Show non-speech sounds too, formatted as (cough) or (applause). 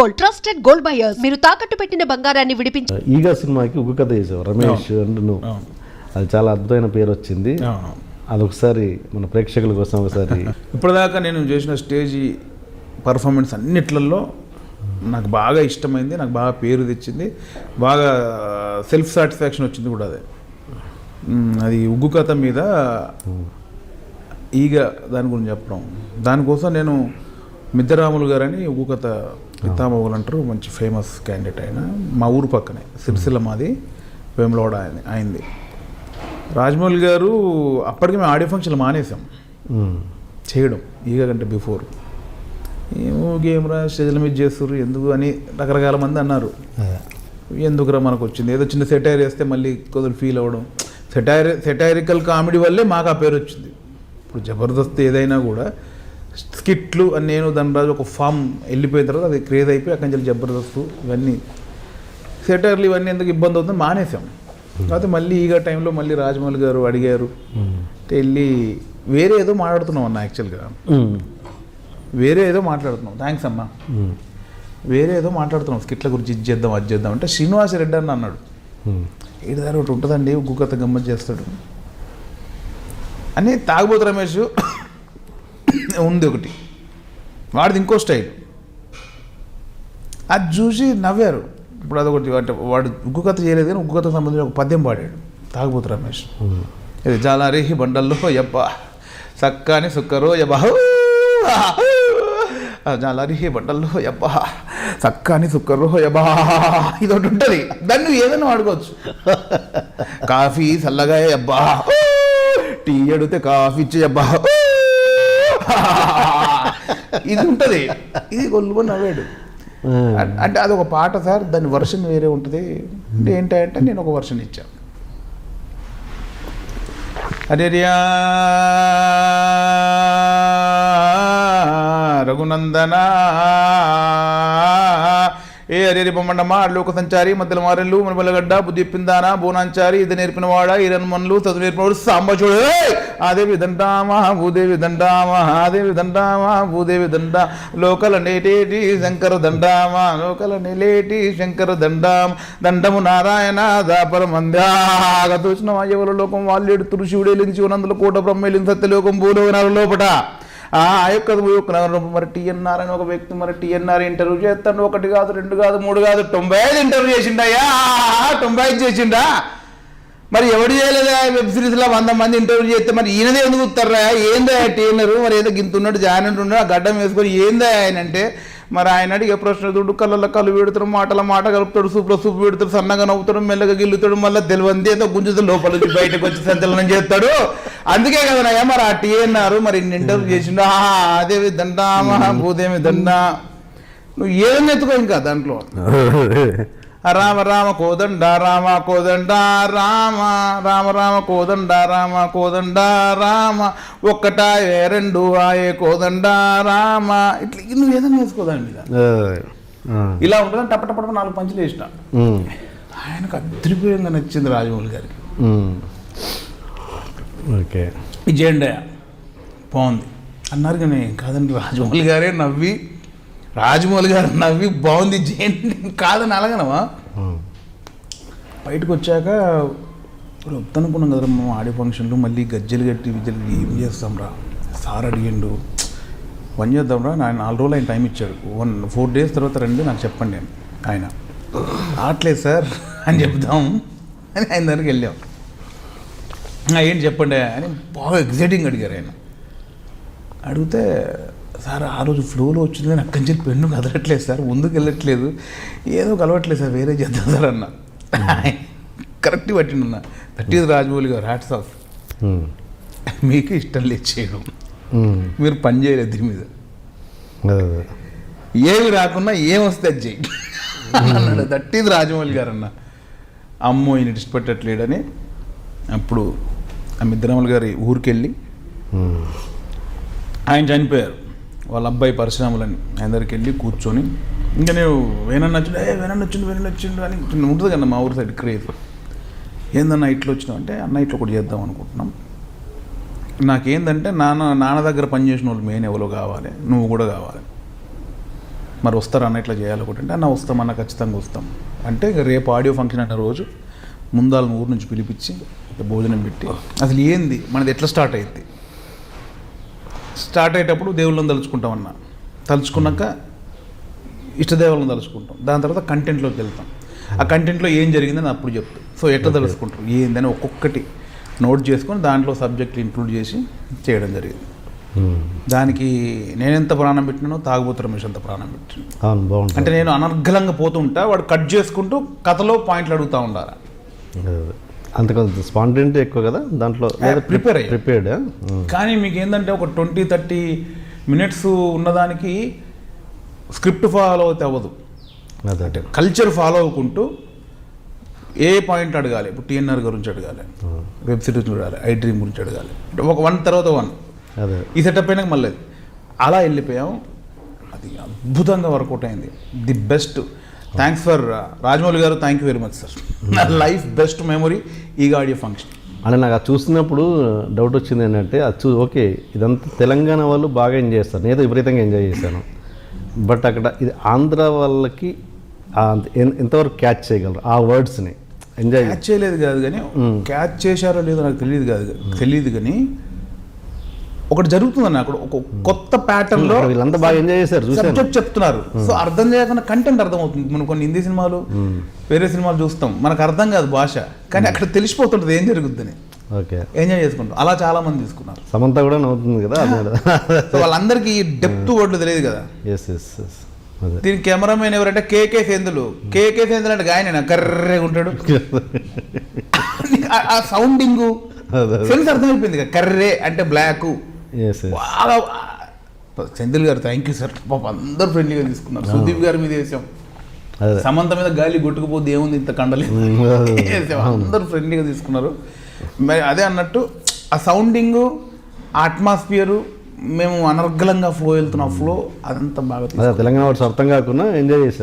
Gold trusted gold buyers మీరు తాకట్టు పెట్టిన బంగారాన్ని విడిపించి ఈగా సినిమాకి ఉగ్గు కథ చేసావు రమేష్ అండ్ నువ్వు. అది చాలా అద్భుతమైన పేరు వచ్చింది. అవును. అదొకసారి మన ప్రేక్షకుల కోసం ఒకసారి (laughs) ఇప్పటిదాకా నేను చేసిన స్టేజ్ పర్ఫార్మెన్స్ అన్నిట్లలో నాకు బాగా ఇష్టమైంది నాకు బాగా పేరు తెచ్చింది. బాగా సెల్ఫ్ సాటిస్ఫాక్షన్ వచ్చింది కూడా అదే. అది ఉగ్గు కథ మీద ఈగ దాని గురించి చెప్పడం. దానికోసం నేను మిద్దరాములు గారని ఉగ్గు కథ పితామహులు అంటారు. మంచి ఫేమస్ క్యాండిడేట్ ఆయన. మా ఊరు పక్కనే సిరిసిల్ల మాది వేములవాడ ఆయన అయింది. రాజమౌళి గారు అప్పటికి మేము ఆడియో ఫంక్షన్ మానేసాం చేయడం ఈగ కంటే బిఫోర్ ఏమో గేమ్ రా స్టేజ్ల మీద చేస్తారు ఎందుకు అని రకరకాల మంది అన్నారు. ఎందుకురా మనకు వచ్చింది ఏదో చిన్న సెటైర్ వేస్తే మళ్ళీ కొద్దిగా ఫీల్ అవ్వడం. సెటైర్ సెటైరికల్ కామెడీ వల్లే మాకు ఆ పేరు వచ్చింది. ఇప్పుడు జబర్దస్త్ ఏదైనా కూడా స్కిట్లు అని నేను ధనరాజు ఒక ఫామ్ వెళ్ళిపోయిన తర్వాత అది క్రేజ్ అయిపోయి అక్కడి నుంచి జబర్దస్త్ ఇవన్నీ సెటైర్లు ఇవన్నీ ఎందుకు ఇబ్బంది అవుతుంది మానేసాం కాకపోతే మళ్ళీ ఈగ టైంలో మళ్ళీ రాజమౌళి గారు అడిగారు. వెళ్ళి వేరే ఏదో మాట్లాడుతున్నాం అన్న యాక్చువల్గా. వేరే ఏదో మాట్లాడుతున్నాం. థ్యాంక్స్ అమ్మా. వేరే ఏదో మాట్లాడుతున్నాం. స్కిట్ల గురించి ఇది చేద్దాం అది చేద్దాం అంటే శ్రీనివాస రెడ్డి అని అన్నాడు. ఏడు దారి ఒకటి ఉంటుందండి కథ గమ్మత్ చేస్తాడు. అని తాగుబోతు రమేష్ (coughs) ఉంది ఒకటి. వాడిది ఇంకో స్టైల్. అది చూసి నవ్వారు. ఇప్పుడు అదొకటి అంటే వాడు ఉగ్గు కథ చేయలేదు కానీ ఉగ్గు కథకు సంబంధించిన ఒక పద్యం పాడాడు. తాగబోతు రమేష్. ఇది జాలారేహి బండల్లో యబ్బ. చక్కని సుక్కరో యబ్బ. జాలారిహి బండల్లో యబ్బా. చక్కని సుక్కరో యబ్బా. ఇది ఒకటి ఉంటుంది. దాన్ని నువ్వు ఏదైనా వాడుకోవచ్చు. కాఫీ చల్లగా యబ్బా. టీ అడిగితే కాఫీ ఇచ్చే యబ్బా. (laughs) ఇది ఉంటుంది. ఇది గొల్లు నవ్వాడు. అంటే అది ఒక పాట సార్ దాని వర్షన్ వేరే ఉంటుంది. అంటే ఏంటంటే నేను ఒక వర్షన్ ఇచ్చాను హరిర్యా రఘునందన ఏ అరేరి బొమ్మండమ్మ అడ్లోక సంచారి మధ్యలో మారెళ్ళు మనబలగడ్డ బుద్ధి పిందాన బోనాంచారి ఇది నేర్పిన వాడ ఇరన్మన్లు చదువు నేర్పినవాడు సాంబచూడు ఆదేవి దండామా భూదేవి దండామా ఆదేవి దామా భూదేవి దండ లోకల నేటేటి శంకర దండామా లోకల నిలేటి శంకర దండాం దండము నారాయణ దాపర మందాగ చూసిన ఎవరు లోకం వాళ్ళు ఎడుతురు శివుడు ఎలించి ఉన్నందులో కోట బ్రహ్మ ఎలించి సత్యలోకం భూలోకనాలు లోపట. ఆ యొక్క మరి టిఎన్ఆర్ అని ఒక వ్యక్తి మరి టిఎన్ఆర్ ఇంటర్వ్యూ చేస్తాడు. ఒకటి కాదు రెండు కాదు మూడు కాదు తొంభై ఐదు ఇంటర్వ్యూ చేసిండయ్యా తొంభై ఐదు చేసిండా? మరి ఎవడు చేయలేదా? వెబ్ సిరీస్లో వంద మంది ఇంటర్వ్యూ చేస్తే మరి ఈయనదే ఎందుకు ఉత్తర్రా? ఏందా టీనరు మరి ఏదో గింతున్నాడు జాయిన్ ఉంటున్నాడు ఆ గడ్డం వేసుకొని ఏందా ఆయన అంటే మరి ఆయన అడిగే ప్రశ్న చూడు కళ్ళల్లో కళ్ళు పెడతాడు మాటల మాట కలుపుతాడు సూపులో సూపు పెడతాడు సన్నగా నవ్వుతాడు మెల్లగా గిల్లుతాడు మళ్ళీ తెలివంది ఏదో గుంజుతాడు లోపల నుంచి బయటకు వచ్చి సంచలనం చేస్తాడు. అందుకే కదా మరి ఆ టీ అన్నారు మరి ఇన్ని ఇంటర్వ్యూ చేసిండు. ఆహా అదేవి దండామా భూదేమి దండా. నువ్వు ఏదైనా ఎత్తుకో ఇంకా దాంట్లో? (laughs) రామ రామ కోదండ రామ కోదండ రామ రామ రామ కోదండ రామ కోదండ రామ. ఒక్కటాయే రెండు ఆయే కోదండ రామ. ఇట్లా నువ్వు ఏదైనా వేసుకోదండి ఇలా ఉంటుందని టప్ప టప్ప నాలుగు పంచులు వేసిన. ఆయనకు అద్భుతంగా నచ్చింది రాజమౌళి గారికి. ఓకే. చేయండి బాగుంది. అన్నారు కానీ కాదండి రాజమౌళి గారే నవ్వి రాజమౌళి గారు నవ్వి బాగుంది చేయండి కాదని అలాగనవా? బయటకు వచ్చాక వద్దనుకున్నాం కదరా మనం ఆడే ఫంక్షన్లు మళ్ళీ గజ్జలు కట్టి విద్యలు ఏం చేస్తాం రా సార్ అడిగిండు పని చేద్దాం రా నాలుగు రోజులు ఆయన టైం ఇచ్చాడు. వన్ ఫోర్ డేస్ తర్వాత రండి నాకు చెప్పండి నేను ఆయన రావట్లేదు సార్ అని చెప్దాం అని ఆయన దగ్గరికి వెళ్ళాం. "ఆ, ఏంటి చెప్పండి అని బాగా ఎగ్జైటింగ్ అడిగారు ఆయన. అడిగితే సార్ ఆ రోజు ఫ్లోలో వచ్చింది కానీ అక్కడి నుంచి పెన్ను కదలట్లేదు సార్ ముందుకు వెళ్ళట్లేదు. ఏదో కలవట్లేదు సార్ వేరే చేద్దాం సార్ అన్న. Correct పట్టిండు that is Rajamouli garu hats off. ఉమ్, మీకు ఇష్టం లేదు చేయడం. ఉమ్. మీరు పని చేయలేదు దీని మీద. ఏమి రాకున్నా ఏం వస్తే అది చెయ్యి అన్నాడు. దట్ ఈజ్ రాజమౌళి గారు అన్న. అమ్మో ఈయన ఇష్టపెట్టట్లేడని అప్పుడు ఆ మిద్దరాములు గారి ఊరికి వెళ్ళి ఉమ్, ఆయన చనిపోయారు. వాళ్ళ అబ్బాయి పరిశ్రమలని అందరికి వెళ్ళి కూర్చొని ఇంకా నేను వేనన్న వచ్చిండు ఏ వేనన్న వచ్చిండు వేనన్న వచ్చిండు అని చిన్న ఉంటుంది కదా మా ఊరి సైడ్ క్రేజ్. ఏందన్న ఇట్లా వచ్చినావు అంటే అన్న ఇట్లా ఒకటి చేద్దాం అనుకుంటున్నాం. నాకేందంటే నాన్న నాన్న దగ్గర పనిచేసిన వాళ్ళు మెయిన్ ఎవరో కావాలి నువ్వు కూడా కావాలి. మరి వస్తారు అన్న ఇట్లా చేయాలనుకుంటే అన్న వస్తామన్న ఖచ్చితంగా వస్తాం. అంటే ఇక రేపు ఆడియో ఫంక్షన్ అన్న రోజు ముందాల ఊరు నుంచి పిలిపించి భోజనం పెట్టి అసలు ఏంది? మనది ఎట్లా స్టార్ట్ అయింది స్టార్ట్ అయ్యేటప్పుడు దేవుళ్ళని తలుచుకుంటాం అన్న. తలుచుకున్నాక ఇష్టదేవాలను తలుచుకుంటాం. దాని తర్వాత కంటెంట్లోకి వెళ్తాం. ఆ కంటెంట్లో ఏం జరిగిందని అప్పుడు చెప్తాం. సో ఎట్లా తలుచుకుంటారు? ఏందని ఒక్కొక్కటి నోట్ చేసుకొని దాంట్లో సబ్జెక్ట్ ఇంక్లూడ్ చేసి చేయడం జరిగింది. దానికి నేనెంత ప్రాణం పెట్టినానో తాగుబోతు రమేష్ అంత ప్రాణం పెట్టిన అంటే నేను అనర్గళంగా పోతుంటా వాడు కట్ చేసుకుంటూ కథలో పాయింట్లు అడుగుతూ ఉండాలి. అంత కొంత ఎక్కువ కదా దాంట్లో prepare అయ్యి. ప్రిపేర్డ్ కానీ మీకు ఏంటంటే ఒక ట్వంటీ థర్టీ మినిట్స్ ఉన్నదానికి స్క్రిప్ట్ ఫాలో అయితే అవ్వదు. అదే. అదే కల్చర్ ఫాలో అవ్వకుంటూ ఏ పాయింట్ అడగాలి? ఇప్పుడు టీఎన్ఆర్ గురించి అడగాలి. వెబ్ సిరీస్ చూడాలి ఐ డ్రీమ్ గురించి అడగాలి. అంటే ఒక వన్ తర్వాత వన్. అదే. ఈ సెటప్ అయినాక మళ్ళీ. అలా వెళ్ళిపోయాం. అది అద్భుతంగా వర్కౌట్ అయింది. The best thanks for Rajamouli garu thank you very much sir నా లైఫ్ బెస్ట్ మెమొరీ ఈ ఆడియో ఫంక్షన్ అంటే నాకు అది చూస్తున్నప్పుడు డౌట్ వచ్చింది ఏంటంటే అది చూ ఓకే ఇదంతా తెలంగాణ వాళ్ళు బాగా ఎంజాయ్ చేస్తారు. నేనైతే విపరీతంగా ఎంజాయ్ చేశాను. బట్ అక్కడ ఇది ఆంధ్ర వాళ్ళకి ఎంతవరకు క్యాచ్ చేయగలరు? ఆ వర్డ్స్ని ఎంజాయ్ క్యాచ్ చేయలేదు కాదు కానీ క్యాచ్ చేశారో లేదో నాకు తెలియదు కాదు తెలియదు కానీ ఒకటి జరుగుతుందన్న అక్కడ ఒక కొత్త ప్యాటర్న్లో వీళ్ళంతా బాగా ఎంజాయ్ చేశారు సబ్జెక్ట్ చెప్తున్నారు. సో అర్థం చేయకుండా కంటెంట్ అర్థం అవుతుంది మనం కొన్ని హిందీ సినిమాలు వేరే సినిమాలు చూస్తాం. మనకు అర్థం కాదు భాష. కానీ అక్కడ తెలిసిపోతుంటుంది ఏం జరుగుతుందని ఓకే. ఎంజాయ్ చేసుకుంటాం. అలా చాలా మంది తీసుకున్నారు. సమంత కూడా నవ్వుతుంది కదా సో వాళ్ళందరికీ ఈ డెప్త్ వర్డ్లు తెలియదు కదా. ఎస్ ఎస్ ఎస్ దీని కెమెరామెన్ ఎవరంటే కేకే సేందులు. కేకే సేందులు అంటే ఆయన కర్రే ఉంటాడు. (laughs) ఆ- సౌండింగ్ సెన్స్ అర్థమైపోయింది కదా. కర్రే అంటే బ్లాక్ బాగా సెంధిల్ గారు థ్యాంక్ యూ సార్ పాప అందరూ ఫ్రెండ్లీగా తీసుకున్నారు. సుదీప్ గారి మీద వేసాం. సమంత మీద గాలి కొట్టుకుపోతే ఏముంది ఇంత కండలేదు. (laughs) వేసాం. అందరూ ఫ్రెండ్లీగా తీసుకున్నారు. మరి అదే అన్నట్టు ఆ సౌండింగ్ అట్మాస్ఫియరు మేము అనర్గళంగా ఫ్లో వెళ్తున్న ఫ్లో అదంతా బాగా తెలంగాణ వర్డ్స్ అర్థం కాకుండా ఎంజాయ్ చేశారు.